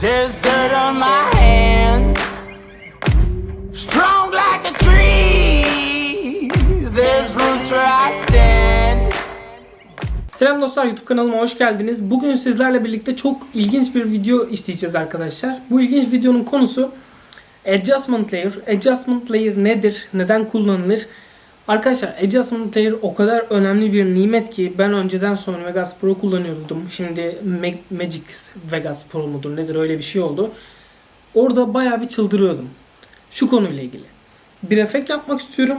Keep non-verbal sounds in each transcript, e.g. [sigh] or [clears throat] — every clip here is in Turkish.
There's dirt on my hands, strong like a tree. There's roots where I stand. Selam dostlar YouTube kanalıma hoş geldiniz. Bugün sizlerle birlikte çok ilginç bir video işleyeceğiz arkadaşlar. Bu ilginç videonun konusu Adjustment Layer. Adjustment Layer nedir? Neden kullanılır? Arkadaşlar Adjustment Layer o kadar önemli bir nimet ki ben önceden Sony Vegas Pro kullanıyordum. Şimdi Ma- Magic Vegas Pro mudur nedir öyle bir şey oldu. Orada bayağı bir çıldırıyordum. Şu konuyla ilgili. Bir efekt yapmak istiyorum.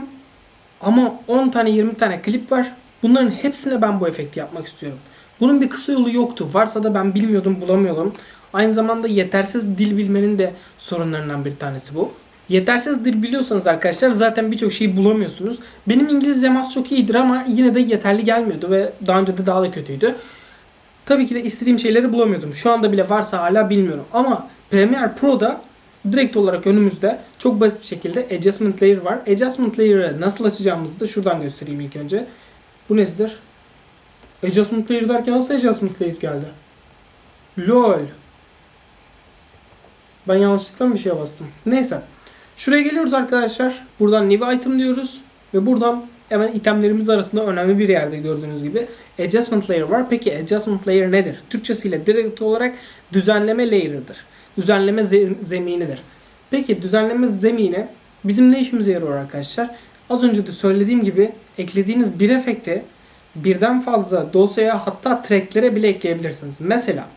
Ama 10 tane 20 tane klip var. Bunların hepsine ben bu efekti yapmak istiyorum. Bunun bir kısa yolu yoktu. Varsa da ben bilmiyordum, bulamıyordum. Aynı zamanda yetersiz dil bilmenin de sorunlarından bir tanesi bu. Yetersiz dil biliyorsanız arkadaşlar zaten birçok şeyi bulamıyorsunuz. Benim İngilizcem az çok iyidir ama yine de yeterli gelmiyordu ve daha önce de daha da kötüydü. Tabii ki de istediğim şeyleri bulamıyordum. Şu anda bile varsa hala bilmiyorum. Ama Premiere Pro'da direkt olarak önümüzde çok basit bir şekilde Adjustment Layer var. Adjustment Layer'ı nasıl açacağımızı da şuradan göstereyim ilk önce. Bu nedir? Adjustment Layer derken nasıl Adjustment Layer geldi? LOL. Ben yanlışlıkla mı bir şeye bastım? Neyse. Şuraya geliyoruz arkadaşlar. Buradan New Item diyoruz. Ve buradan hemen itemlerimiz arasında önemli bir yerde gördüğünüz gibi Adjustment Layer var. Peki Adjustment Layer nedir? Türkçesiyle direkt olarak düzenleme layer'ıdır. Düzenleme ze- zeminidir. Peki düzenleme zemini bizim ne işimize yarıyor arkadaşlar? Az önce de söylediğim gibi eklediğiniz bir efekti birden fazla dosyaya hatta tracklere bile ekleyebilirsiniz. Mesela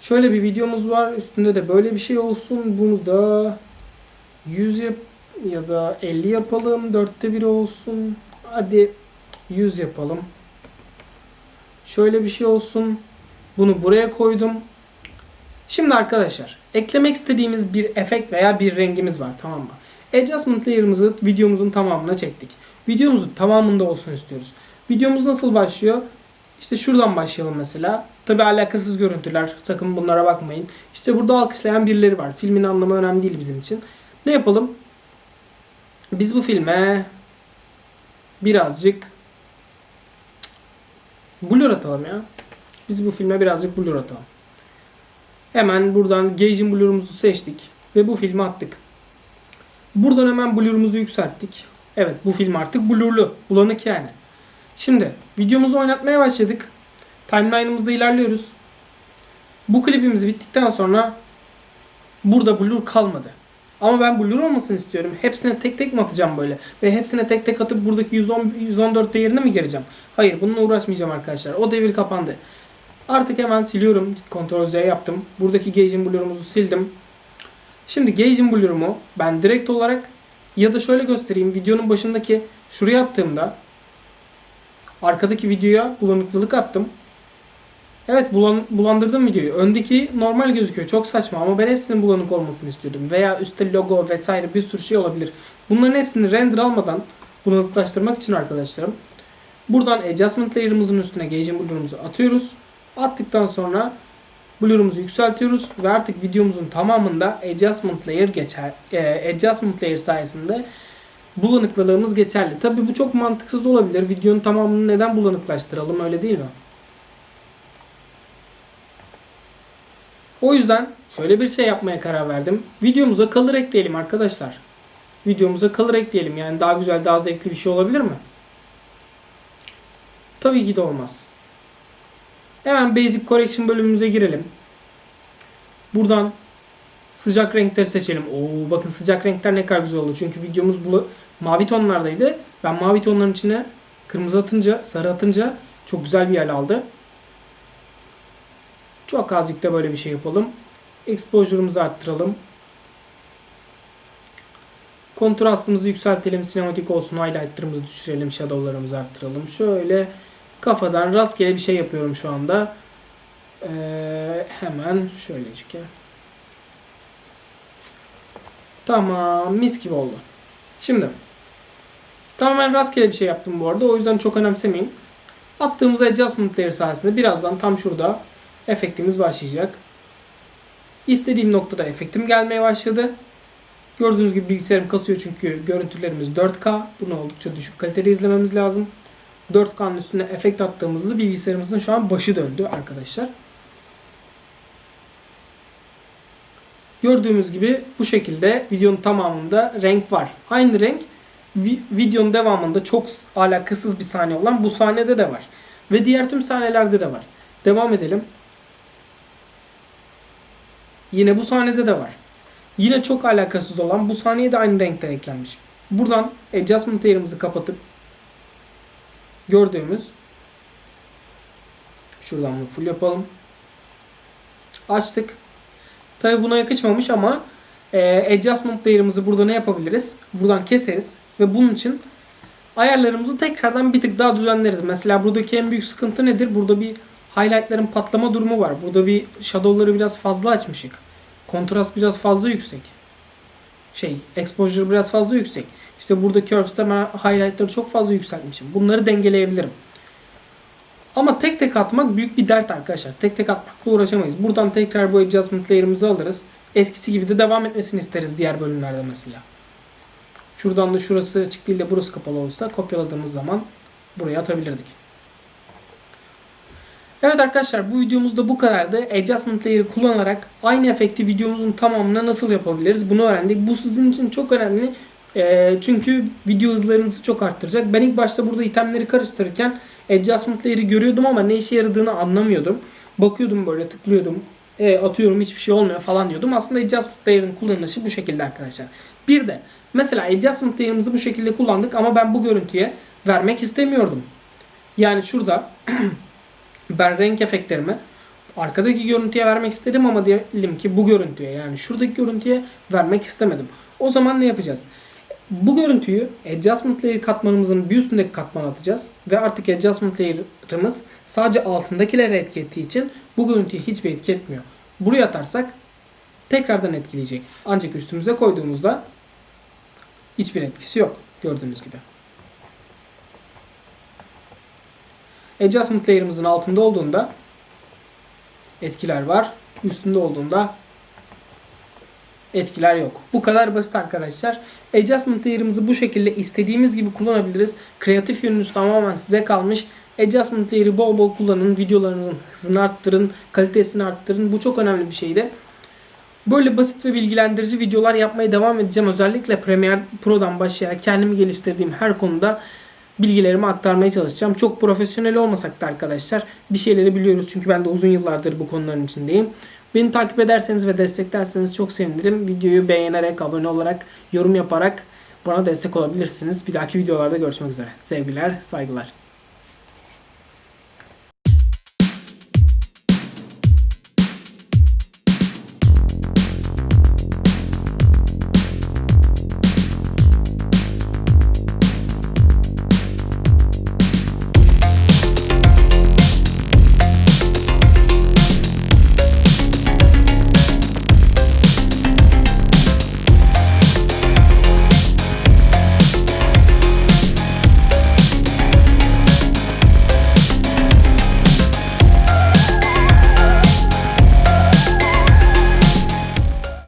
şöyle bir videomuz var. Üstünde de böyle bir şey olsun. Bunu da 100 yap ya da 50 yapalım. Dörtte biri olsun. Hadi 100 yapalım. Şöyle bir şey olsun. Bunu buraya koydum. Şimdi arkadaşlar eklemek istediğimiz bir efekt veya bir rengimiz var tamam mı? Adjustment layer'ımızı videomuzun tamamına çektik. Videomuzun tamamında olsun istiyoruz. Videomuz nasıl başlıyor? İşte şuradan başlayalım mesela. Tabi alakasız görüntüler. Sakın bunlara bakmayın. İşte burada alkışlayan birileri var. Filmin anlamı önemli değil bizim için. Ne yapalım? Biz bu filme birazcık blur atalım ya. Biz bu filme birazcık blur atalım. Hemen buradan Gage'in blur'umuzu seçtik ve bu filmi attık. Buradan hemen blur'umuzu yükselttik. Evet bu film artık blurlu. Bulanık yani. Şimdi videomuzu oynatmaya başladık. Timeline'ımızda ilerliyoruz. Bu klibimiz bittikten sonra burada blur kalmadı. Ama ben blur olmasını istiyorum. Hepsine tek tek mi atacağım böyle? Ve hepsine tek tek atıp buradaki 110, 114 değerine mi gireceğim? Hayır bununla uğraşmayacağım arkadaşlar. O devir kapandı. Artık hemen siliyorum. Ctrl Z yaptım. Buradaki Gage'in blur'umuzu sildim. Şimdi Gage'in blur'umu ben direkt olarak ya da şöyle göstereyim. Videonun başındaki şuraya attığımda arkadaki videoya bulanıklılık attım. Evet bulan, bulandırdım videoyu. Öndeki normal gözüküyor. Çok saçma ama ben hepsinin bulanık olmasını istiyordum. Veya üstte logo vesaire bir sürü şey olabilir. Bunların hepsini render almadan bulanıklaştırmak için arkadaşlarım. Buradan adjustment layer'ımızın üstüne Gage'in blur'umuzu atıyoruz. Attıktan sonra blur'umuzu yükseltiyoruz ve artık videomuzun tamamında adjustment layer geçer. E, adjustment layer sayesinde bulanıklılığımız geçerli. Tabi bu çok mantıksız olabilir. Videonun tamamını neden bulanıklaştıralım öyle değil mi? O yüzden şöyle bir şey yapmaya karar verdim. Videomuza color ekleyelim arkadaşlar. Videomuza color ekleyelim. Yani daha güzel, daha zevkli bir şey olabilir mi? Tabii ki de olmaz. Hemen Basic Correction bölümümüze girelim. Buradan sıcak renkleri seçelim. Oo bakın sıcak renkler ne kadar güzel oldu. Çünkü videomuz bu mavi tonlardaydı. Ben mavi tonların içine kırmızı atınca, sarı atınca çok güzel bir yer aldı. Çok azıcık da böyle bir şey yapalım. Exposure'ımızı arttıralım. Kontrastımızı yükseltelim. Sinematik olsun. Highlightlarımızı düşürelim. Shadow'larımızı arttıralım. Şöyle kafadan rastgele bir şey yapıyorum şu anda. Ee, hemen şöyle çıkıyor. Tamam. Mis gibi oldu. Şimdi tamamen rastgele bir şey yaptım bu arada. O yüzden çok önemsemeyin. Attığımız adjustment layer sayesinde birazdan tam şurada efektimiz başlayacak. İstediğim noktada efektim gelmeye başladı. Gördüğünüz gibi bilgisayarım kasıyor çünkü görüntülerimiz 4K. Bunu oldukça düşük kalitede izlememiz lazım. 4K'nın üstüne efekt attığımızda bilgisayarımızın şu an başı döndü arkadaşlar. Gördüğümüz gibi bu şekilde videonun tamamında renk var. Aynı renk vi- videonun devamında çok alakasız bir sahne olan bu sahnede de var. Ve diğer tüm sahnelerde de var. Devam edelim. Yine bu sahnede de var. Yine çok alakasız olan bu sahneye de aynı renkler eklenmiş. Buradan adjustment layer'ımızı kapatıp gördüğümüz şuradan bunu full yapalım. Açtık. Tabi buna yakışmamış ama e, adjustment layer'ımızı burada ne yapabiliriz? Buradan keseriz ve bunun için ayarlarımızı tekrardan bir tık daha düzenleriz. Mesela buradaki en büyük sıkıntı nedir? Burada bir highlightların patlama durumu var. Burada bir shadow'ları biraz fazla açmışık. Kontrast biraz fazla yüksek. Şey, exposure biraz fazla yüksek. İşte burada curves'te ben highlightları çok fazla yükseltmişim. Bunları dengeleyebilirim. Ama tek tek atmak büyük bir dert arkadaşlar. Tek tek atmakla uğraşamayız. Buradan tekrar bu adjustment layer'ımızı alırız. Eskisi gibi de devam etmesini isteriz diğer bölümlerde mesela. Şuradan da şurası açık değil de burası kapalı olsa kopyaladığımız zaman buraya atabilirdik. Evet arkadaşlar bu videomuzda bu kadardı. Adjustment layer'ı kullanarak aynı efekti videomuzun tamamına nasıl yapabiliriz bunu öğrendik. Bu sizin için çok önemli. Ee, çünkü video hızlarınızı çok arttıracak. Ben ilk başta burada itemleri karıştırırken adjustment layer'ı görüyordum ama ne işe yaradığını anlamıyordum. Bakıyordum böyle tıklıyordum. E, atıyorum hiçbir şey olmuyor falan diyordum. Aslında adjustment layer'ın kullanılışı bu şekilde arkadaşlar. Bir de mesela adjustment layer'ımızı bu şekilde kullandık ama ben bu görüntüye vermek istemiyordum. Yani şurada [clears throat] ben renk efektlerimi arkadaki görüntüye vermek istedim ama diyelim ki bu görüntüye yani şuradaki görüntüye vermek istemedim. O zaman ne yapacağız? Bu görüntüyü adjustment layer katmanımızın bir üstündeki katmana atacağız ve artık adjustment layer'ımız sadece altındakilere etki ettiği için bu görüntüye hiçbir etki etmiyor. Buraya atarsak tekrardan etkileyecek. Ancak üstümüze koyduğumuzda hiçbir etkisi yok gördüğünüz gibi. Adjustment layer'ımızın altında olduğunda etkiler var. Üstünde olduğunda etkiler yok. Bu kadar basit arkadaşlar. Adjustment layer'ımızı bu şekilde istediğimiz gibi kullanabiliriz. Kreatif yönünüz tamamen size kalmış. Adjustment layer'ı bol bol kullanın. Videolarınızın hızını arttırın. Kalitesini arttırın. Bu çok önemli bir şeydi. Böyle basit ve bilgilendirici videolar yapmaya devam edeceğim. Özellikle Premiere Pro'dan başlayarak kendimi geliştirdiğim her konuda bilgilerimi aktarmaya çalışacağım. Çok profesyonel olmasak da arkadaşlar bir şeyleri biliyoruz. Çünkü ben de uzun yıllardır bu konuların içindeyim. Beni takip ederseniz ve desteklerseniz çok sevinirim. Videoyu beğenerek, abone olarak, yorum yaparak bana destek olabilirsiniz. Bir dahaki videolarda görüşmek üzere. Sevgiler, saygılar.